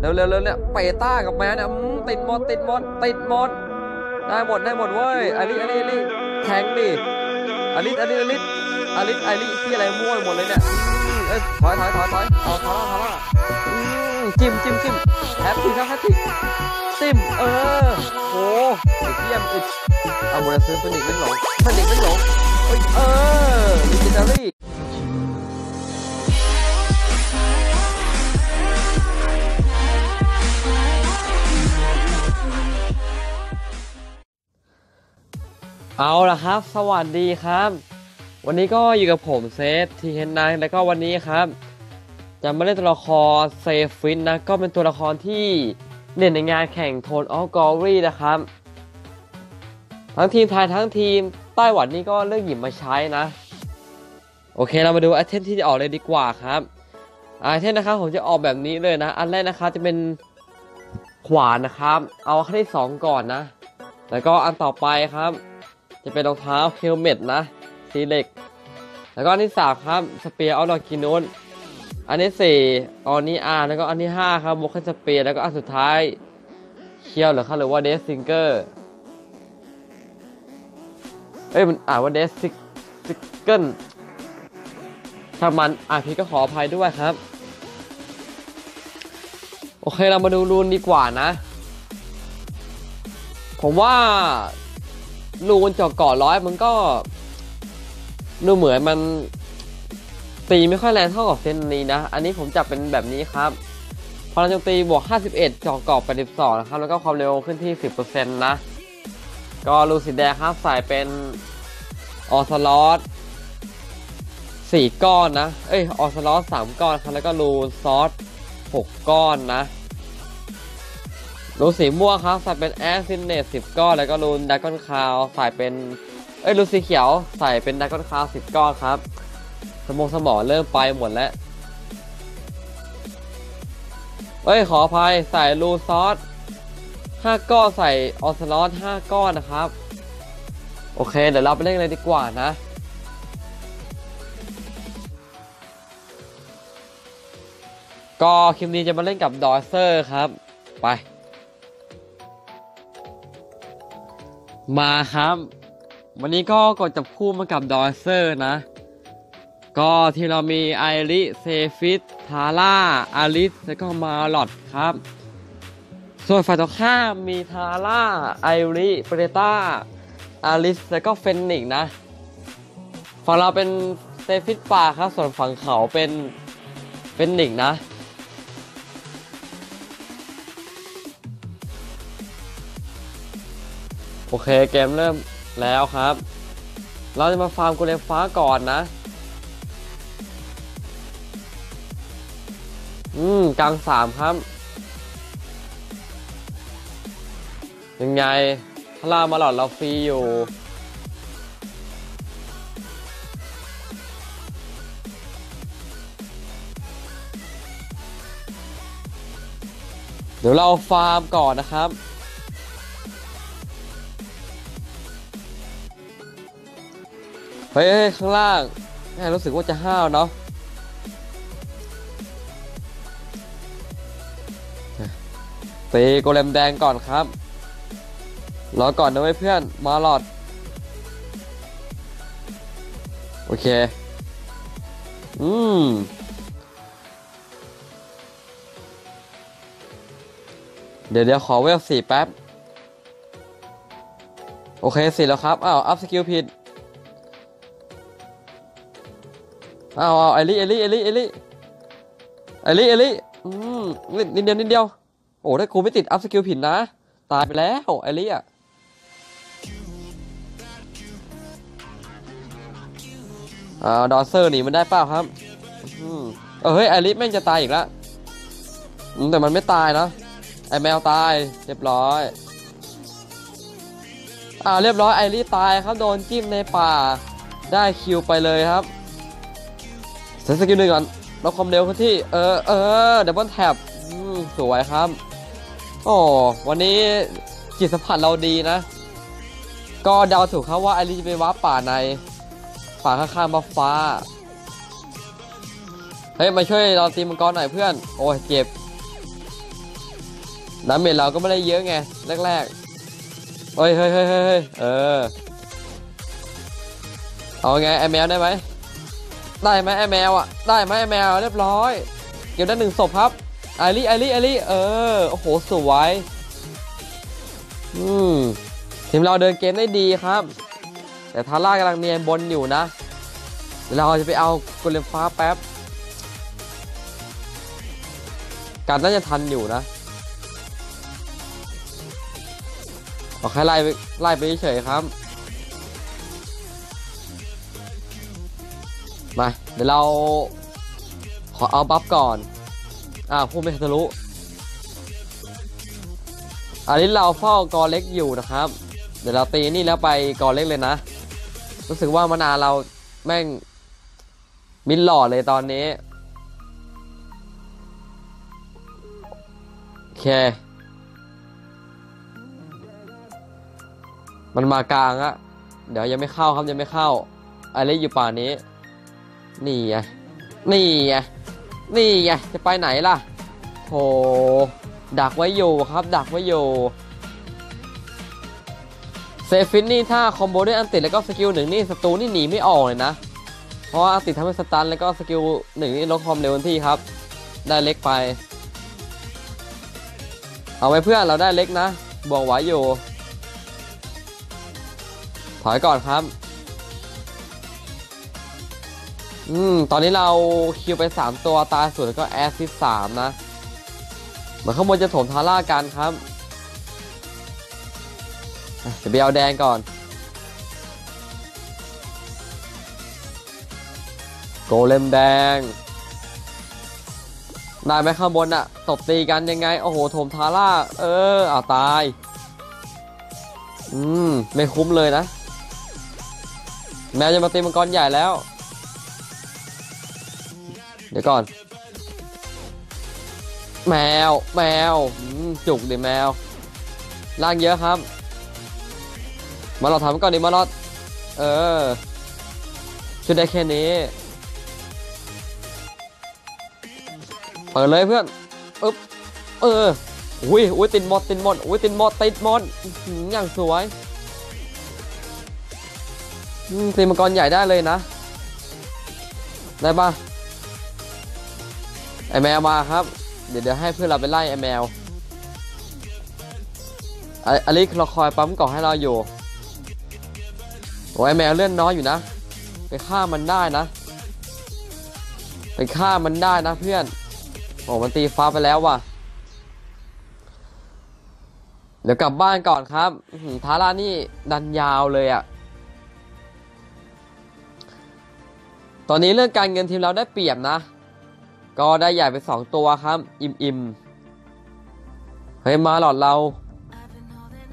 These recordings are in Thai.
เร็วเร็วเร็วเนี่ยเปต้ากับแมนเนี่ยติดหมดติดหมดติดหมดได้หมดได้หมดเว้ยอลิสอลิสอลิสแทงดิอลิสอลิสอลิสอลิสอลิสที่อะไรมั่วหมดเลยเนี่ยเอ้ยถอยถอยถอยถอยถอยถอยถอยจิ้มจิ้มจิ้มแฮปปี้ครับแฮปปี้จิมเออโหเยี่ยมอุดเอาบุญซื้อฟินิกเป็นหลงฟินิกเป็นหลงเออลิจิตา เอาละครับ สวัสดีครับ วันนี้ก็อยู่กับผมเซฟทีเฮนนังแล้วก็วันนี้ครับ จะมาเล่นตัวละครเซฟฟินนะ ก็เป็นตัวละครที่เด่นในงานแข่งโทนออฟกอรี่นะครับ ทั้งทีมไทยทั้งทีมไต้หวันนี่ก็เลือกหยิบมาใช้นะ โอเคเรามาดูไอเทมที่จะออกเลยดีกว่าครับไอเทมนะครับผมจะออกแบบนี้เลยนะ อันแรกนะครับจะเป็นขวานนะครับ เอาขั้นที่สองก่อนนะ แล้วก็อันต่อไปครับ จะเป็นรองเท้าเฮลเมตนะสีเหล็ก แล้วก็อันที่สามครับสเปียร์ออลกินุนอันที่สี่ออนี่อาร์แล้วก็อันที่ห้าครับบุคคลสเปียร์แล้วก็อันสุดท้ายเคียวหรือครับหรือว่าเดสซิงเกอร์เอ้ยมันอ่านว่าเดสซิงเกิลถ้ามันอ่านผิดก็ขออภัยด้วยครับ โอเคเรามาดูรูนดีกว่านะ ผมว่า รูนเจาะเกาะร้อยมันก็ดูเหมือนมันตีไม่ค่อยแรงเท่ากับเซนนี้นะ อันนี้ผมจับเป็นแบบนี้ครับ พลังโจมตีบวก 51เจาะเกาะ82นะครับ แล้วก็ความเร็วขึ้นที่ 10%นะ ก็รูสีแดงครับ ใส่เป็นออสลอต4ก้อนนะ เอ้ย ออสลอต3ก้อนครับ แล้วก็รูนซอส6ก้อนนะ รูสีม่วงครับใส่เป็นแอสซินเนตสิบก้อน แล้วก็รูนดักกอนคาวใส่เป็น เอ้ยรูสีเขียวใส่เป็นดักกอนคาวสิบก้อนครับ สมองสมองเริ่มไปหมดแล้ว เอ้ยขออภัยใส่รูซอสห้าก้อนใส่ออสลอตห้าก้อนนะครับ โอเค เดี๋ยวเราไปเล่นกันเลยดีกว่านะก็คลิปนี้จะมาเล่นกับดอเซอร์ครับ ไป มาครับ วันนี้ก็กดจับคู่มากับดอเซอร์นะ ก็ที่เรามีไอริเซฟิสทาร่าอาริสแล้วก็มาลอดครับ ส่วนฝ่ายตรงข้ามมีทาร่าไอริเปเรต้าอาริสแล้วก็เฟนนิกนะ ฝั่งเราเป็นเซฟิสป่าครับ ส่วนฝั่งเขาเป็นเฟนนิกนะ เคเกมเริ่มแล้วครับ เราจะมาฟาร์มกูเลมฟ้าก่อนนะ อืมกลางสามครับ ยังไงพลามาหลอดเราฟรีอยู่ เดี๋ยวเราฟาร์มก่อนนะครับ เฮ้ยข้างล่างแม่รู้สึกว่าจะห้าวเนาะตีโกเลมแดงก่อนครับ รอก่อนนะเว้ยเพื่อน มาหลอด โอเค อืมเดี๋ยวเดี๋ยวขอเวลสี่แป๊บ โอเคสี่แล้วครับ อ้าว อัพสกิลผิด เอาเอาไอลี่ไอลี่ไอลี่ไอลี่ไอลี่ไอลี่อืมนิดเดียวนิดเดียว โอ้ถ้ากูไม่ติดอัพสกิลผิดนะ ตายไปแล้วไอลี่อะอ่าดอเซอร์หนีมันได้เปล่าครับอเออเฮ้ยไอลี่แม่งจะตายอีกแล้วแต่มันไม่ตายนะไอแมวตายเรียบร้อยอ่าเรียบร้อยไอรี่ตายครับโดนจิ้มในป่า ได้คิวไปเลยครับ เซตสกิลหนึ่งก่อนลดความเร็วขึ้นที่ เออเออดับเบิลแท็บสวยครับโอ้วันนี้จิตสัมผัสเราดีนะ ก็เดาถูกครับว่าไอรีจะไปว้าป่าใน ป่าข้างๆบัฟฟ้า เฮ้ย มาช่วยเราตีมังกรหน่อยเพื่อน โอ้ยเจ็บน้ำเมจเราก็ไม่ได้เยอะไง แรกๆเฮ้ยเฮ้ยเฮ้ยเฮ้ยเฮ้ยเออ เอาไงไอแมวได้ไหม ได้ไหมไอแมวอะได้ไหมไอแมวเรียบร้อย เก็บได้หนึ่งศพครับไอรีไอรีไอรีเออโอ้โหสวยอืมทีมเราเดินเกมได้ดีครับ แต่ทาร่ากำลังเนียนบนอยู่นะเดี๋ยวเราจะไปเอากุเลมฟ้าแป๊บการน่าจะทันอยู่นะเอาแค่ไล่ไล่ไปเฉยครับ มา เดี๋ยวเรา ขอเอาบัฟก่อน อ่าพูดไม่ทะลุอันนี้เราเฝ้ากอเล็กอยู่นะครับ เดี๋ยวเราตีนี่แล้วไปกอเล็กเลยนะ รู้สึกว่ามานาเราแม่งมินหล่อเลยตอนนี้ โอเค มันมากลางอะเดี๋ยวยังไม่เข้าครับยังไม่เข้าไอเล็กอยู่ป่านี้ นี่ไง นี่ไง นี่ไง จะไปไหนล่ะโถดักไว้อยู่ครับ ดักไว้อยู่เซฟินนี่ถ้าคอมโบด้วยอันติดแล้วก็สกิลหนึ่งนี่ศัตรูนี่หนีไม่ออกเลยนะ เพราะว่าอันติดทำให้สตันแล้วก็สกิลหนึ่งนี่ลดความเร็วทันทีครับ ได้เล็กไป เอาไว้เพื่อนเราได้เล็กนะบวกไหวอยู่ ถอยก่อนครับ อืม ตอนนี้เราคิวไป 3 ตัวตายสุดแล้วก็แอสซิสสามนะ เหมือนข้างบนจะโถมทาร่ากันครับอะเดี๋ยวไปเอาแดงก่อน โกเลมแดง ได้ไหมข้างบนอะตบตีกันยังไง โอ้โหโถมทาร่า เอออ้าวตาย อืม ไม่คุ้มเลยนะ แมวจะมาตีมังกรใหญ่แล้ว เดี๋ยวก่อน แมว แมวจุกดิแมว ล่างเยอะครับ มาเราทำก่อนดิมาลอด เออช่วยได้แค่นี้ เปิดเลยเพื่อนอึ๊บ เอออุ้ยอุ้ยติดหมดติดหมดอุ้ยติดหมดติดมอื้อหืออย่างสวยอืมตีมังกรใหญ่ได้เลยนะ ได้ปะ ไอแมวมาครับ เดี๋ยวเดี๋ยวให้เพื่อนเราไปไล่ไอแมวไออลิเราคอยปั๊มกล่องให้เราอยู่โอ้ไอแมวเลื่อนน้อยอยู่นะ ไปฆ่ามันได้นะ ไปฆ่ามันได้นะเพื่อน โอ้มันตีฟ้าไปแล้วว่ะ เดี๋ยวกลับบ้านก่อนครับอื้อหือทาร่านี่ดันยาวเลยอะ่ะตอนนี้เรื่องการเงินทีมเราได้เปรียบนะ ก็ได้ใหญ่ไปสองตัวครับ อิมอิมเฮ้ยมาหลอดเรา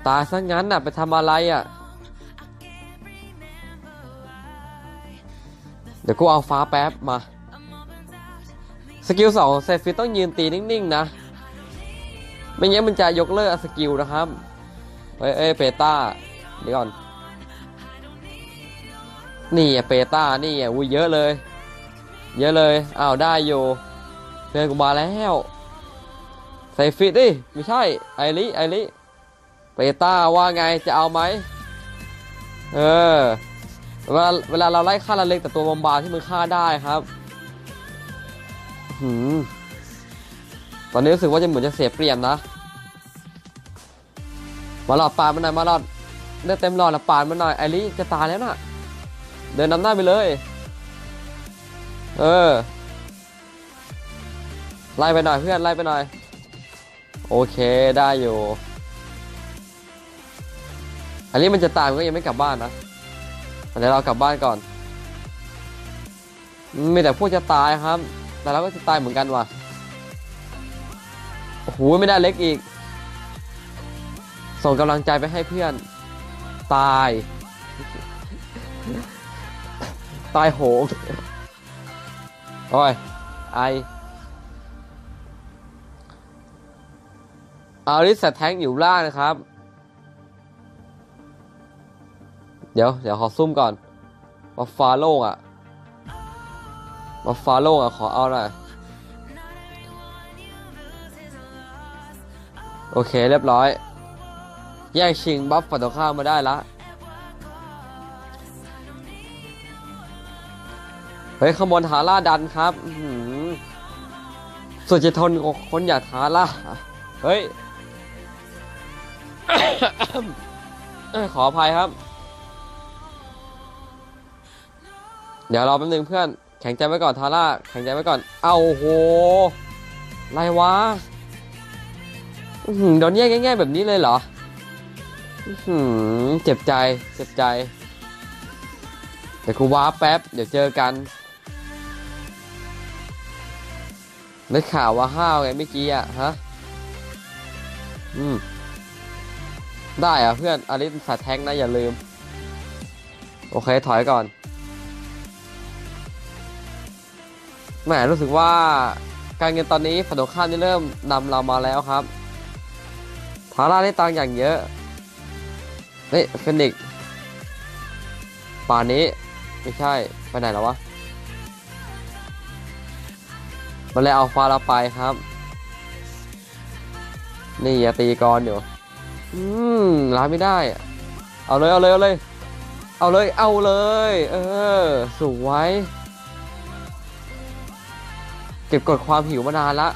ตายซะงั้นน่ะไปทำอะไรอะ่ะ เดี๋ยวกูเอาฟ้าแป๊บมา สกิลสองเซฟิตต้องยืนตีนิ่ง ๆ นะ ไม่งั้นมันจะยกเลิกสกิลนะครับเอ้ยเอ้ยเปต้าเดี๋ยวก่อน นี่อะเปต้านี่อะอุ้ยเยอะเลยเยอะเลย อ้าว ได้อยู่ เพื่อกูมาแล้วเซฟิตดิไม่ใช่ไอริไอริเปต้าว่าไงจะเอาไหมเออเวลาเวลาเราไล่ฆ่าละเล็กแต่ตัวบอมบาที่มึงฆ่าได้ครับหืมตอนนี้รู้สึกว่าจะเหมือนจะเสียเปรียบนะ มาหลอดปาดมันหน่อยมาหลอดเลือดเต็มหลอดแล้วปาดมันหน่อยไอริจะตายแล้วน่ะ เดินนำหน้าไปเลย เออ ไล่ไปหน่อยเพื่อนไล่ไปหน่อย โอเคได้อยู่ อันนี้มันจะตายมันก็ยังไม่กลับบ้านนะเดี๋ยวเรากลับบ้านก่อน มีแต่พวกจะตายครับ แต่เราก็จะตายเหมือนกันว่ะโอ้โหไม่ได้เล็กอีก ส่งกำลังใจไปให้เพื่อน ตาย ตายโหงโอ้ยไอ อาลิสแทงอยู่ล่างนะครับ เดี๋ยว เดี๋ยวขอซุ่มก่อนมาฟาโล่งอะมาฟาโล่งอะขอเอาหน่อย โอเค เรียบร้อย แย่งชิงบัฟฝั่งตรงข้ามมาได้ละ เฮ้ยขโมยทาร่าดันครับส่วนจะทนคนอยากทาร่าเฮ้ย ขออภัยครับ เดี๋ยวรอแป๊บนึงเพื่อน แข็งใจไว้ก่อนทาร่า แข็งใจไว้ก่อน เอาโหไรวะหือโดนแย่งง่ายๆแบบนี้เลยเหรอหือเจ็บใจ เจ็บใจ เดี๋ยวกูว้าแป๊บ เดี๋ยวเจอกันได้ข่าวว่าห้าวไงเมื่อกี้อะฮะ อืม ได้อะเพื่อนอลิสสายแท็กนะอย่าลืม โอเคถอยก่อนแหมรู้สึกว่าการเงินตอนนี้ฝั่งตรงข้ามนี่เริ่มนำเรามาแล้วครับทาร่าได้ตังอย่างเยอะเฮ้ยเฟนิกป่านนี้ไม่ใช่ไปไหนแล้ววะมันเลยเอาฟ้าเราไปครับ นี่อย่าตีกรอยู่ อืมร้าไม่ได้ เอาเลย เอาเลย เอาเลย เอาเลย เอาเลย เออ สวย เก็บกดความหิวมานานละ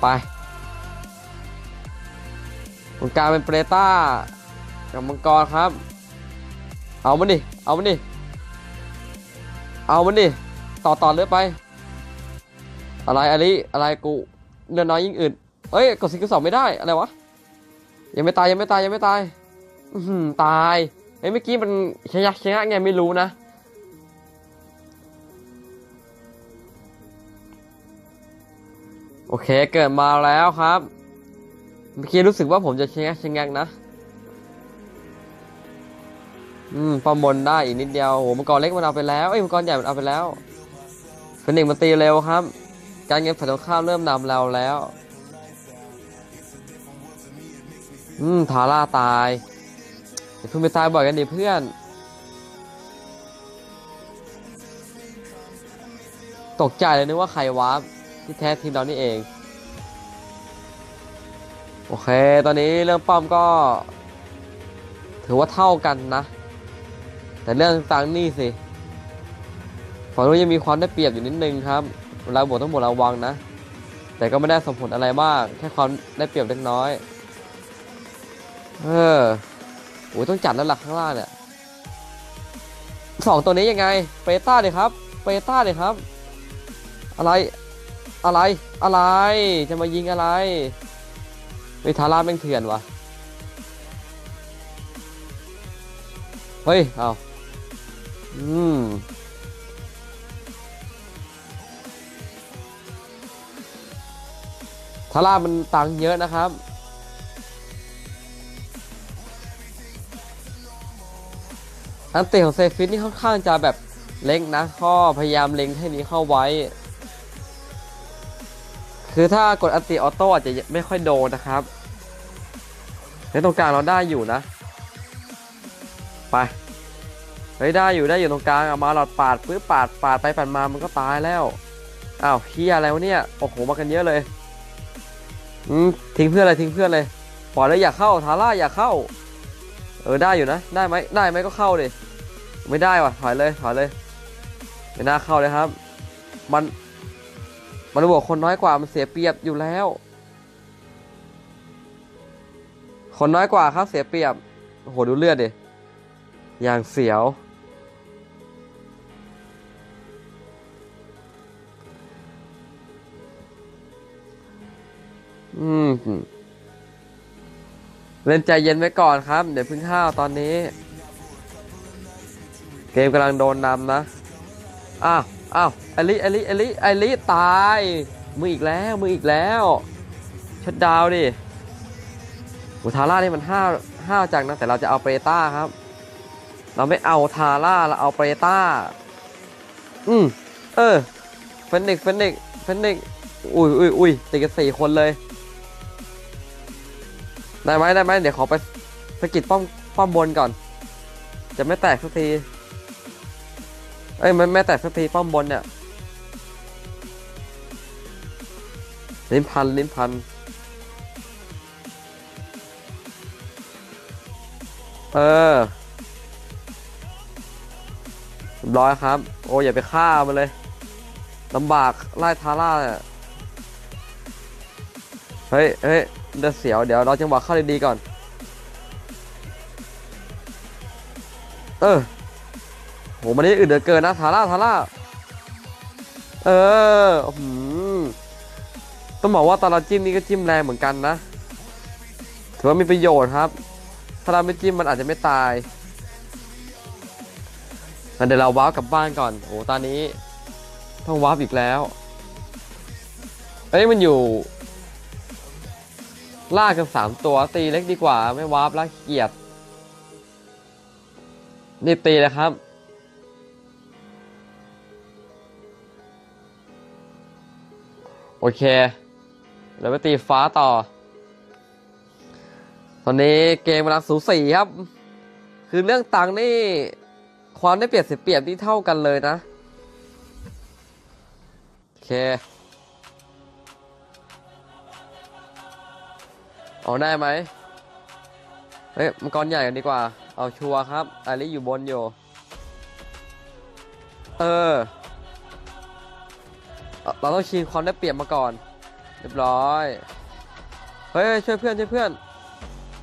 ไปตรงกลางเป็นเปรต้า กับมังกรครับ เอามันดิ เอามันดิ เอามันดิ ต่อต่อเลือไป อะไรอะไรอะไรกูเลือน้อยยิ่งอื่น เอ้ยกดสิงกสองไม่ได้อะไรวะยังไม่ตายยังไม่ตายยังไม่ตาย อืตายเฮ้ยเมื่อกี้มันชะยักชะงักไงไม่รู้นะโอเคเกิดมาแล้วครับ เมื่อกี้รู้สึกว่าผมจะชะงักชะงักนะอืมประมนได้อีกนิดเดียวโอ้มังกรเล็กมันเอาไปแล้วเอ้ยมังกรใหญ่มันเอาไปแล้วเฟนิกซ์มันตีเร็วครับ การเงินฝั่งตรงข้ามเริ่มนำเราแล้ว อืม ทาร่าตายอย่าเพิ่งไปตายบ่อยกันดิเพื่อน ตกใจเลยนึกว่าใครวาร์ปที่แท้ทีมเรานี่เอง โอเค ตอนนี้เรื่องป้อมก็ ถือว่าเท่ากันนะ แต่เรื่องตังนี่สิฝั่งนู้นยังมีความได้เปรียบอยู่นิดนึงครับเราบวกต้องบวกระวังนะ แต่ก็ไม่ได้ส่งผลอะไรมาก แค่ความได้เปรียบเล็กน้อย เออโอ้ยต้องจัดแล้วหลักข้างล่างเนี่ยสองตัวนี้ยังไงเปต้าเลยครับเปต้าเลยครับ อะไรอะไรอะไรจะมายิงอะไรเฮ้ยทาร่าแม่งเถื่อนวะเฮ้ยเอาอืมทาร่ามันตังเยอะนะครับ อันเตะของเซฟิตนี่ค่อนข้างจะแบบเล็กนะข้อพยายามเล็งให้นี้เข้าไว้ คือถ้ากดอันติออโต้อาจจะไม่ค่อยโดนนะครับในตรงกลางเราได้อยู่นะ ไปเฮ้ยได้อยู่ได้อยู่ตรงกลางเอะมาหลอดปาดปื้อปาดปาดไปปาดมามันก็ตายแล้วอ้าวเฮียอะไรวะเนี่ยโอ้โหมากันเยอะเลยอืมทิ้งเพื่อนเลยทิ้งเพื่อนเลยปล่อยเลยอย่าเข้าทาร่าอย่าเข้า เออได้อยู่นะ ได้ไหมได้ไหมก็เข้าดิไม่ได้ว่ะถอยเลยถอยเลยไม่น่าเข้าเลยครับ มันมันบอกคนน้อยกว่ามันเสียเปรียบอยู่แล้ว คนน้อยกว่าครับเสียเปรียบโอ้โหดูเลือดดิอย่างเสียว อืม เล่นใจเย็นไว้ก่อนครับ เดี๋ยวพึ่งห้าวตอนนี้ เกมกำลังโดนนำนะ อ้าวอ้าวไอลิไอลิไอลิไอลิตาย มืออีกแล้วมืออีกแล้วชัดดาวดิอุทาร่านี่มันห้าวห้าวจังนะแต่เราจะเอาเปรต้าครับ เราไม่เอาทาร่าเราเอาเปรต้า อืมเออเฟนนิกเฟนนิกเฟนนิกอุ้ยอุ้ยอุ้ยติดกันสี่คนเลย ได้ไหมได้ไหมเดี๋ยวขอไปสกิดป้อมป้อมบนก่อน จะไม่แตกสักที เอ้ยมันไม่แตกสักทีป้อมบนเนี่ยลิ้นพันลิ้นพัน เออเรียบร้อยครับ โอ้อย่าไปฆ่ามันเลยลำบากไล่ทาร่าเนี่ยเฮ้ยเฮ้ย เดี๋ยวเสียว เดี๋ยวเราจังหวะเข้าดีๆก่อน เออโหมันนี่อึดเหลือเกินนะทาร่าทาร่า เออหืมต้องบอกว่าตอนเราจิ้มนี่ก็จิ้มแรงเหมือนกันนะ ถือว่ามีประโยชน์ครับ ถ้าเราไม่จิ้มมันอาจจะไม่ตายงั้นเดี๋ยวเราว้าร์ปกลับบ้านก่อน โอ้ตอนนี้ ต้องว้าร์ปอีกแล้ว เอ้ยมันอยู่ ล่ากันสามตัวตีเล็กดีกว่าไม่วาร์ปแล้วเกียดนี่ตีเลยครับ โอเคเราไปตีฟ้าต่อ ตอนนี้เกมกำลังสูสีครับ คือเรื่องตังนี่ความได้เปรียบเสียเปรียบที่เท่ากันเลยนะ โอเค เอาได้ไหมเฮ้ยมังกรใหญ่กันดีกว่า เอาชัวร์ครับอาลิอยู่บนอยู่เออ เราต้องชิงความได้เปรียบมาก่อน เรียบร้อย เฮ้ยช่วยเพื่อนช่วยเพื่อน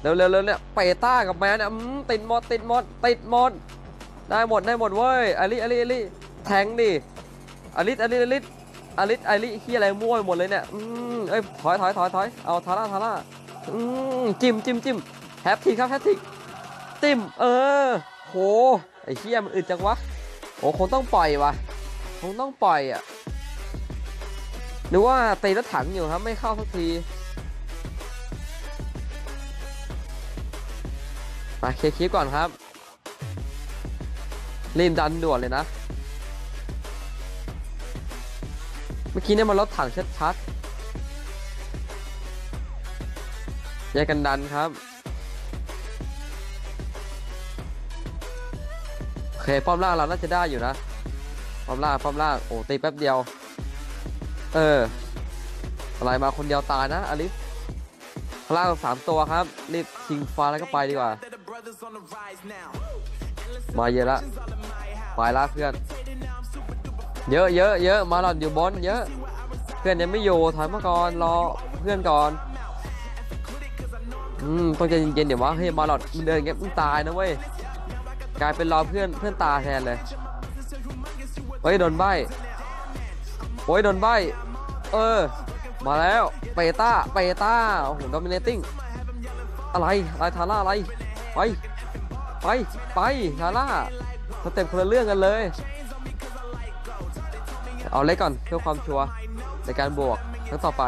เร็วเร็วเร็วเนี่ยเปต้ากับแมนเนี่ยติดหมดติดหมดติดหมด ได้หมดได้หมดเว้ยอลิอลิอลิแทงดิอลิอลิอลิอลิอลิขี้อะไรมั่วหมดเลยเนี่ย อืมเอ้ยถอยถอยถอยถอยเอาทาร่าทาร่า อืมจิ้มจิ้มจิ้มแฮปทีครับแฮปทีจิ้มเออโหไอ้เหี้ยมันอึดจังวะโอ้คงต้องปล่อยวะคงต้องปล่อยอะหรือว่าตีรถถังอยู่ครับไม่เข้าสักทีมาเคลียร์คลิปก่อนครับรีบดันด่วนเลยนะ เมื่อกี้เนี่ยมันรถถังชัดๆ แยกกันดันครับ โอเคป้อมล่างเราน่าจะได้อยู่นะ ป้อมล่างป้อมล่างโอ้ตีแป๊บเดียว เออ อะไรมาคนเดียวตายนะอลิสข้างล่างสามตัวครับ รีบชิงฟ้าแล้วก็ไปดีกว่า มาเยอะละไปละเพื่อน เยอะเยอะเยอะมาหลอดอยู่บนเยอะ เพื่อนยังไม่อยู่ถอยมาก่อนรอเพื่อนก่อน อืมต้องใจเย็นๆเดี๋ยววะเฮ้ยมาหลอดมึงเดินเงี้ยมึงตายนะเว้ยกลายเป็นรอเพื่อนเพื่อนตาแทนเลยเฮ้ยโดนใบโอ้ยโดนใบเออ มาแล้วเปต้าเปต้าโอ้โหดอมิเนติ้งอะไรอะไรทาร่าอะไรไปไปไปทาร่าสเต็ปคนละเรื่องกันเลย เอาเล็กก่อนเพื่อความชัวร์ในการบวกครั้งต่อไป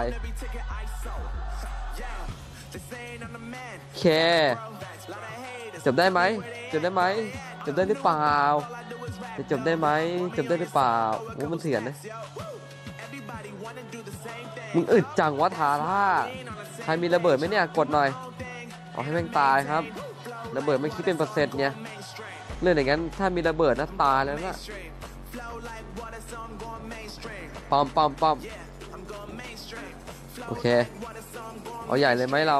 โอเคจบได้ไหมจบได้ไหมจบได้หรือเปล่าจะจบได้ไหมจบได้หรือเปล่าโอ้มันเถื่อนนะมึงอึดจังวะทาร่าใครมีระเบิดไหมเนี่ยกดหน่อยเอาให้แม่งตายครับ ระเบิดไม่คิดเป็นเปอร์เซ็นต์เนี่ยเรื่องอย่างนั้นถ้ามีระเบิดนะตายแล้วนะปอมปอมปอมโอเค เอาใหญ่เลยไหมเรา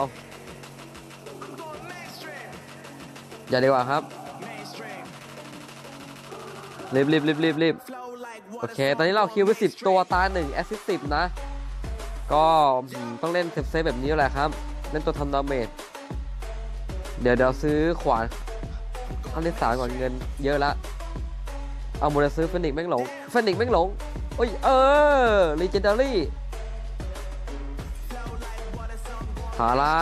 ใหญ่ดีกว่าครับรีบรีบรีบรีบรีบโอเค ตอนนี้เราคิวไปสิบตัวตาหนึ่งแอสซิสสิบนะ ก็ต้องเล่นเซฟเซฟแบบนี้แหละครับ เล่นตัวทำดาเมจ เดี๋ยวเดี๋ยวซื้อขวานขั้นที่สามก่อนเงินเยอะละ เอาโมเดลซื้อเฟนิกแม่งหลง เฟนิกแม่งหลงโอ้ยเออลีเจนดารี่ฮาร่า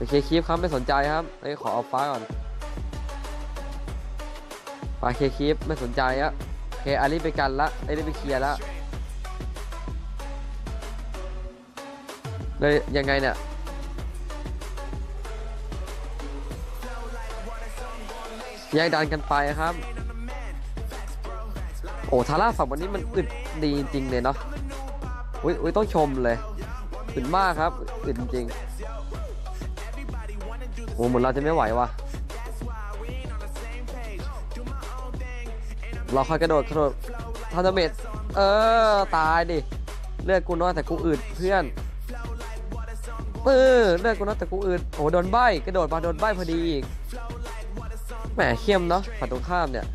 ไปเคลียร์คลิปครับไม่สนใจครับเอ้ยขอเอาฟ้าก่อนไปเคลียร์คลิปไม่สนใจอะโอเคอารีไปกันละไอ้รีไปเคลียร์ละเลยยังไงเนี่ยแยกดันกันไปครับ โอ้ทาร่าฝั่งวันนี้มันอึดดีจริงเลยเนาะอุ้ยอุ้ยต้องชมเลยอึดมากครับอึดจริง อ้เหมือนเราจะไม่ไหวว่ะเราค่อยกระโดดกระโดดทันเดเมตเออ ตายดิ เลือดกูน้อยแต่กูอึดเพื่อนปื้อเลือดกูน้อยแต่กูอึดโอ้โดนใบกระโดดมาโดนใบพอดีอีกแหมเข้มเนาะฝั่งตรงข้ามเนี่ย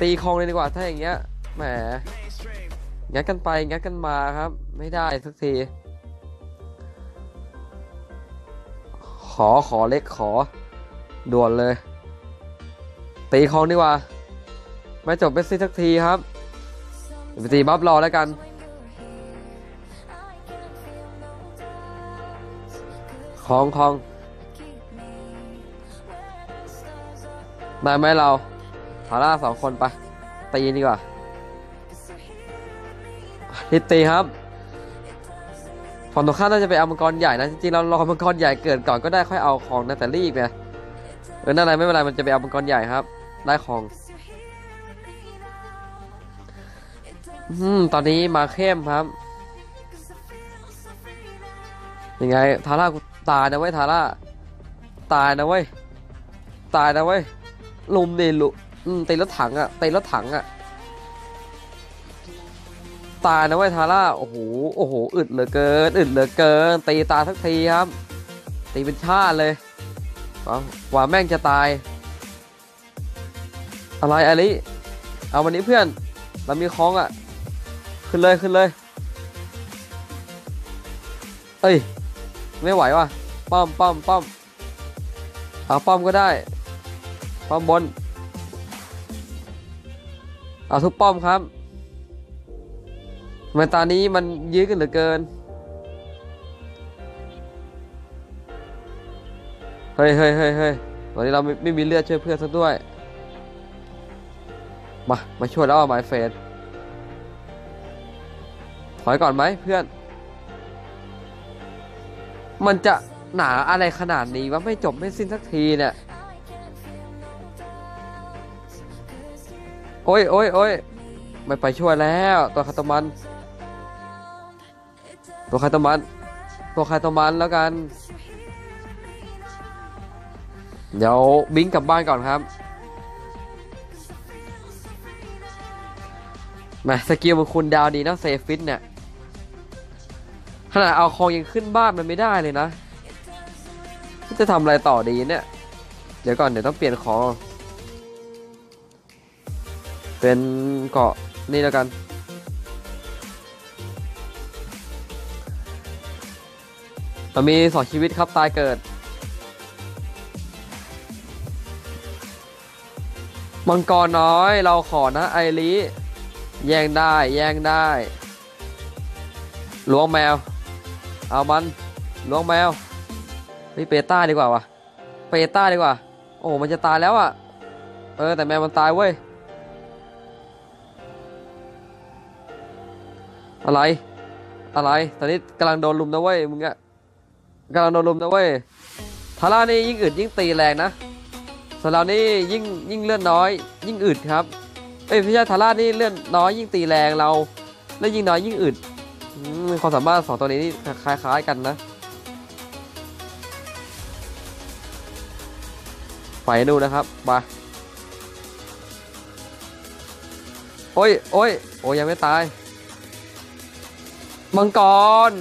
ตีคองเลยดีกว่าถ้าอย่างเงี้ยแหมงัดกันไปงัดกันมาครับ ไม่ได้สักที ขอขอเล็กขอ ด่วนเลย ตีคองดีกว่า ไม่จบไม่สิ้นสักทีครับไปตีบัฟรอแล้วกัน คองคองได้ไหมเราทาร่าสองคนไป ตีดีกว่าฮิตตีครับ ฝั่งตรงข้ามน่าจะไปเอามังกรใหญ่นะจริงๆเรารอมังกรใหญ่เกิดก่อนก็ได้ค่อยเอาของนะแต่รีบไงเออนั่นอะไรไม่เป็นไรมันจะไปเอามังกรใหญ่ครับ ได้ของอืมตอนนี้มาเข้มครับยังไงทาร่ากูตายนะเว้ยทาร่าตายนะเว้ยตายนะเว้ยลุมดิลุอืมตีรถถังอะตีรถถังอะ ตายนะเว้ยทาร่าโอ้โหโอ้โหอึดเหลือเกินอึดเหลือเกิน ตีตายทักทีครับ ตีเป็นชาติเลยหว่าแม่งจะตาย อะไรอลิเอาวันนี้เพื่อนเรามีของอะขึ้นเลยขึ้นเลย เอ้ย ไม่ไหวว่ะป้อมป้อมป้อมเอาป้อมก็ได้ ป้อมบน เอาทุกป้อมครับ ทำไมตานี้มันยื้อกันเหลือเกิน เฮ้ยเฮ้ยเฮ้ยเฮ้ยตอนนี้เราไม่ไม่มีเลือดช่วยเพื่อนซะด้วย มา มาช่วยแล้วอะหมายเฟสถอยก่อนไหมเพื่อน มันจะหนาอะไรขนาดนี้ว่าไม่จบไม่สิ้นสักทีเนี่ย โอ้ยโอ้ยโอ้ยไม่ไปช่วยแล้ว ตัวคาตมัน ตัวใคาตามันตัวใคาตามันแล้วกัน เดี๋ยวบิงกลับบ้านก่อนครับแหมสกิลมันคุณดาวดีนะเซฟิตเนี่ยขนาดเอาคองยังขึ้นบ้านมันไม่ได้เลยนะ จะทำอะไรต่อดีเนี่ย เดี๋ยวก่อนเดี๋ยวต้องเปลี่ยนของ เป็นเกาะนี่แล้วกัน เรามีสองชีวิตครับ ตายเกิด มังกรน้อย เราขอนะไอริแย่งได้ แย่งได้ล้วงแมว เอามันล้วงแมวนี่เปต้าดีกว่าวะเปต้าดีกว่า โอ้ มันจะตายแล้วอะ่ะ เออ แต่แมวมันตายเว้ย อะไร อะไร ตอนนี้กำลังโดนลุมนะเว้ย มึงอะ กำลังโดนลุมนะเว้ยทาร่านี่ยิ่งอึดยิ่งตีแรงนะส่วนเรานี่ยิ่งยิ่งเลื่อนน้อย ยิ่งอึดครับ เอ้ยพี่ชายทาร่านี่เลื่อนน้อยยิ่งตีแรงเราเล่นยิ่งน้อยยิ่งอึดความสามารถสองตัวนี้นี่คล้าย ๆ กันนะไปดูนะครับมาโอ้ยโอ้ยโอ้ยยังไม่ตาย มังกร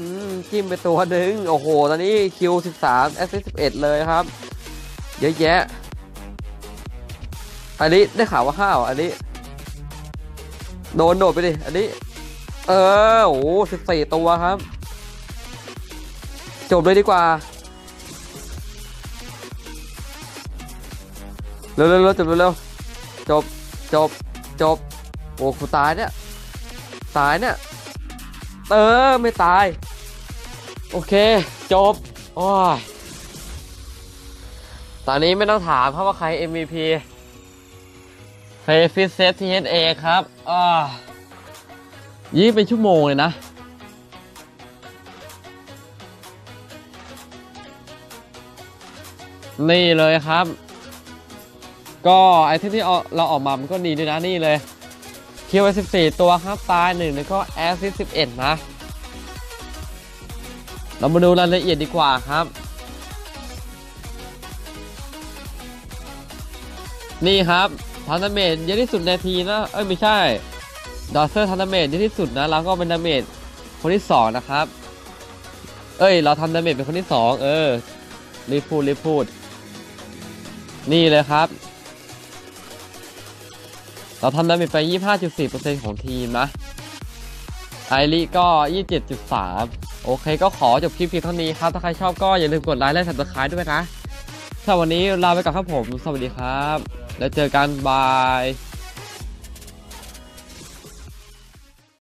จิ้มไปตัวหนึ่งโอ้โห ตอนนี้คิว 13แอสซิส11 เลยครับ เยอะแยะ อันนี้ได้ข่าวว่าห้าวอันนี้ โดนโดดไปดิ อันนี้ เออ โอ้สิบสี่ตัวครับ จบเลยดีกว่า เร็วเร็วจบเร็วเร็วจบ จบ จบ โอ้กูตายเนี่ย ตายเนี่ย เออ ไม่ตาย โอเค จบ โอ้ย ตอนนี้ไม่ต้องถามครับว่าใคร MVP เฟฟิสเซฟทีเอเอครับอ่ายี่เป็นชั่วโมงเลยนะ นี่เลยครับ ก็ไอเทมที่เอาเราออกมา มันก็ดีด้วยนะ นี่เลย คิวไป14 ตัวครับตายหนึ่งแล้วก็แอสซิส11 นะ เรามาดูรายละเอียดดีกว่าครับ นี่ครับทานาเมจเยอะที่สุดในทีนะ เอ้ย ไม่ใช่ ดอเซอร์ทำดาเมจเยอะที่สุดนะเราก็เป็นดาเมจคนที่สองนะครับ เอ้ย เราทำดาเมจเป็นคนที่สองเออรีพูดรีพูด นี่เลยครับ เราทำดาเมจไป 25.4%ของทีมนะ ไอริก็ 27.3 โอเคก็ขอจบคลิปเพียงเท่านี้ครับ ถ้าใครชอบก็อย่าลืมกดไลค์และ subscribe ด้วยนะสำหรับวันนี้ลาไปก่อนครับผม สวัสดีครับ แล้วเจอกันบาย